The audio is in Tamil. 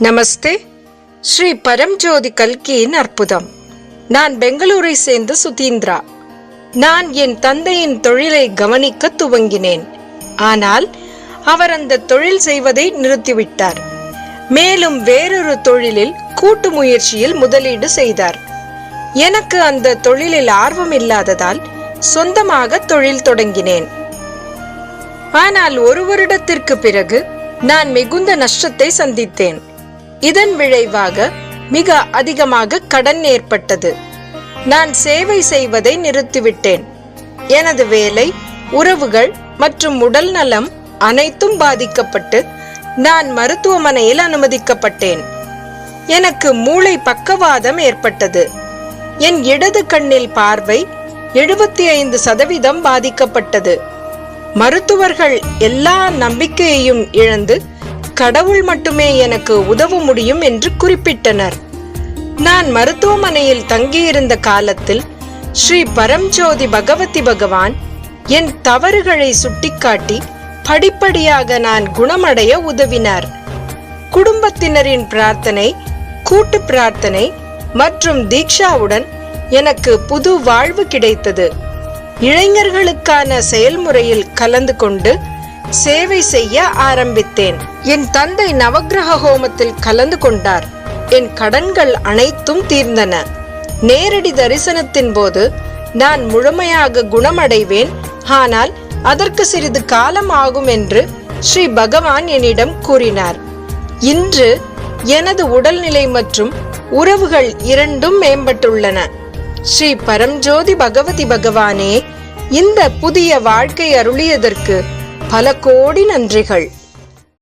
நமஸ்தே. ஸ்ரீ பரம்ஜோதி கல்கியின் அற்புதம். நான் பெங்களூரை சேர்ந்த சுதீந்திரா. நான் என் தந்தையின் தொழிலை கவனிக்க துவங்கினேன். ஆனால் அவர் அந்த தொழில் செய்வதை நிறுத்திவிட்டார். மேலும் வேறொரு தொழிலில் கூட்டு முயற்சியில் முதலீடு செய்தார். எனக்கு அந்த தொழிலில் ஆர்வம் இல்லாததால் சொந்தமாக தொழில் தொடங்கினேன். ஆனால் ஒரு வருடத்திற்கு பிறகு நான் மிகுந்த நஷ்டத்தை சந்தித்தேன். இதன் விளைவாக மிக அதிகமாக கடன் ஏற்பட்டது. நான் சேவை செய்வதை நிறுத்திவிட்டேன். எனது வேலை உறவுகள் மற்றும் உடல் நலம் அனைத்தும் பாதிக்கப்பட்டு நான் மருத்துவமனையில் அனுமதிக்கப்பட்டேன். எனக்கு மூளை பக்கவாதம் ஏற்பட்டது. என் இடது கண்ணில் பார்வை எழுபத்தி ஐந்து சதவீதம் பாதிக்கப்பட்டது. மருத்துவர்கள் எல்லா நம்பிக்கையையும் இழந்து கடவுள் மட்டுமே எனக்கு உதவ முடியும் என்று குறிப்பிட்டனர். நான் மருத்துவமனையில் தங்கியிருந்த காலத்தில் ஸ்ரீ பரம்ஜோதி பகவதி பகவான் என் தவறுகளை சுட்டிக்காட்டி படிப்படியாக நான் குணமடைய உதவினார். குடும்பத்தினரின் பிரார்த்தனை கூட்டு பிரார்த்தனை மற்றும் தீக்ஷாவுடன் எனக்கு புது வாழ்வு கிடைத்தது. இளைஞர்களுக்கான செயல்முறையில் கலந்து கொண்டு சேவை செய்ய ஆரம்பித்தேன். என் தந்தை நவக்கிரக ஹோமத்தில் கலந்து கொண்டார். என் கடன்கள் அனைத்தும் தீர்ந்தன. நேரடி தரிசனத்தின் போது நான் முழுமையாக குணமடைவேன். ஆனால் அதற்கு சிறிது காலம் ஆகும் என்று ஸ்ரீ பகவான் என்னிடம் கூறினார். இன்று எனது உடல்நிலை மற்றும் உறவுகள் இரண்டும் மேம்பட்டுள்ளன. ஸ்ரீ பரம்ஜோதி பகவதி பகவானே இந்த புதிய வாழ்க்கை அருளியதற்கு பல கோடி நன்றிகள்.